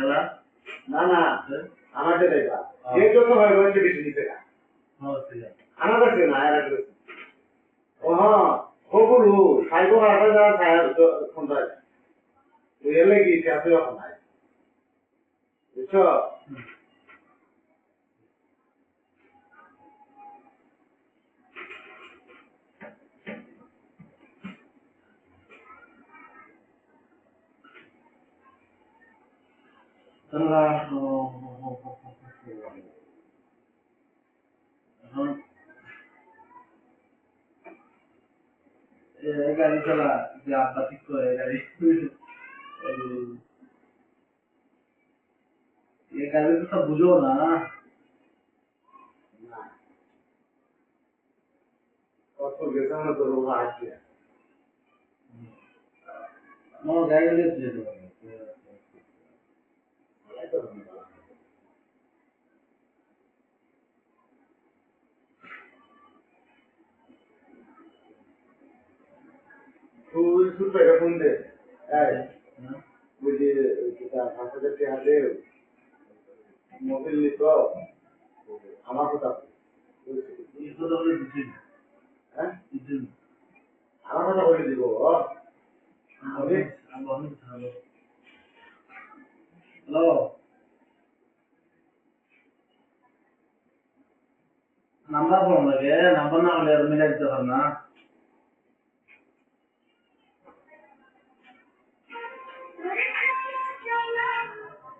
গেলা না না? আমাদের এটা। হ্যাঁ। যে হয় হচ্ছে বেশি নিতে না। আমার কাছে না আর একটা ও হ্যাঁ সকলো খাইব হাতে যা খাই ফোন যায় ওই এলে কি এখন নাই বুঝছ? এ গাড়ি চালা যে আব্বা ঠিক করে গাড়ি এই- এই গাড়ি তো বুঝো না কত গেছে আমার গাড়ি পেরে ফোন দে? বুঝি পাঁচ হাজার টাকা দে মোবাইল নিত আমার কথা হ্যাঁ? দিচ্ছি আমার কথা বলে দিব আমি আমি অনেক হ্যালো? নাম্বার ফোন লাগে নাম্বার না হলে মিলাই দিতে পার না।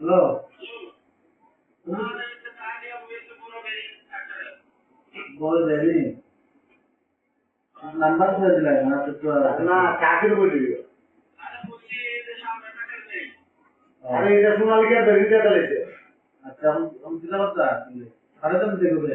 হ্যালো বল দেরি নাম্বার করে দিলাই না তো না চাকরি বলে আরে এটা আচ্ছা আমি দিতে পারতা আরে তুমি দেখবে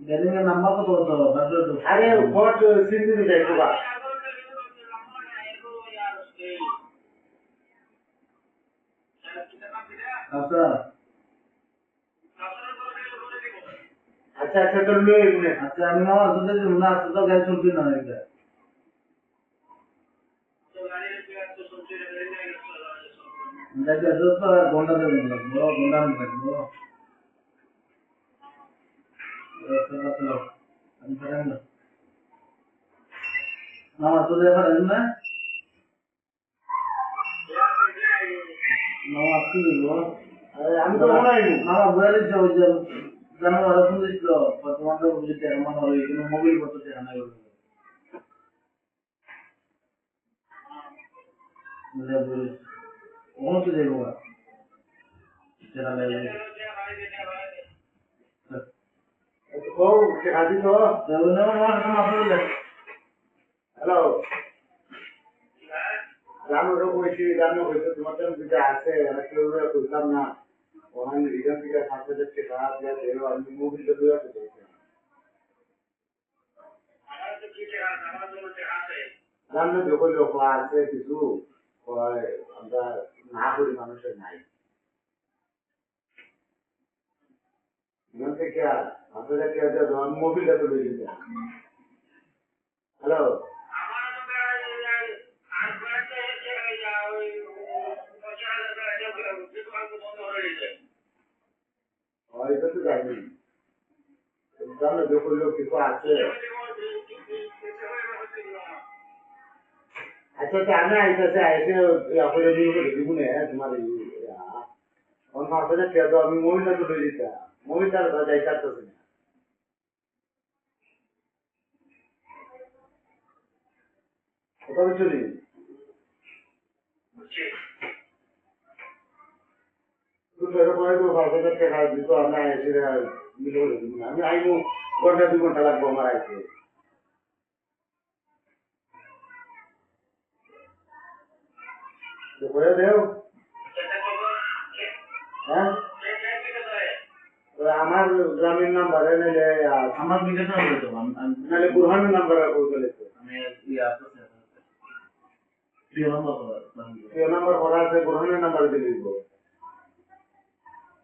এর নাম্বার কত কত বাজে তো। আরে ফট সিন্ধি দিতে বা আচ্ছা। আচ্ছা আচ্ছা তোর লয়ে এমনি আচ্ছা আমি না দুধে দিন না আসলে তো গাড়ি চলবে না এটা দেখে আমি ফেরান না মামা তো দেখা না? মামা কি আরে আমি তো মনে হয় মামা বলে দিচ্ছে ওই যে জানো ফোন দিছিল তোমার তো বুঝতে আমার ওই কোনো মোবাইল পত্র দেখা নাই বুঝে বুঝে ওখানে তো দেখব সেটা লাগে ও শেখা দিত তো কাছে মাথা দিলে হ্যালো জানো তো জানো তোমার যদি আছে আর কেউ কইতাম না। ওখানে রিটার্ন থেকে সাত হাজার টাকা দিয়ে দেবো আমি মোবিলটা দুই আছে জানো যখন লোক আছে কিছু আমরা না করি মানুষের নাই। থেকে তো হ্যালো? হয়তো তো জানি। জানো, যখন লোক কিছু আছে। আচ্ছা আচ্ছা আমি আইতেছে আইসে তো মোবিলটা তো লই নি দুটো পরে তো পাঁচ হাজার টাকা দিত আমি আইবো ঘণ্টা দু ঘণ্টা লাগবো আমার আইসে করে দেও হ্যাঁ নাম্বার আমার নাম্বার নাম্বার আমি ইয়া প্রিয় নাম্বার প্রিয় নাম্বার করা আছে বুরহানের নাম্বার দিয়ে দিব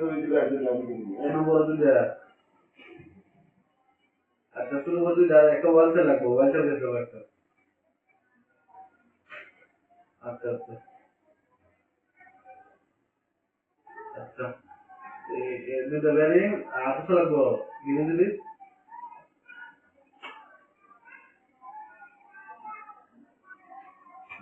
তুমি দিবে একটা আমি দিবি শুরু করে দিলে আচ্ছা শুরু করে দিলে একটা ওয়ালসে লাগবো ওয়ালসে গেছে একটা আচ্ছা আচ্ছা আচ্ছা এই দুটো ব্যারিং কত লাগবো কিনে দিলি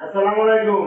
আসসালামু আলাইকুম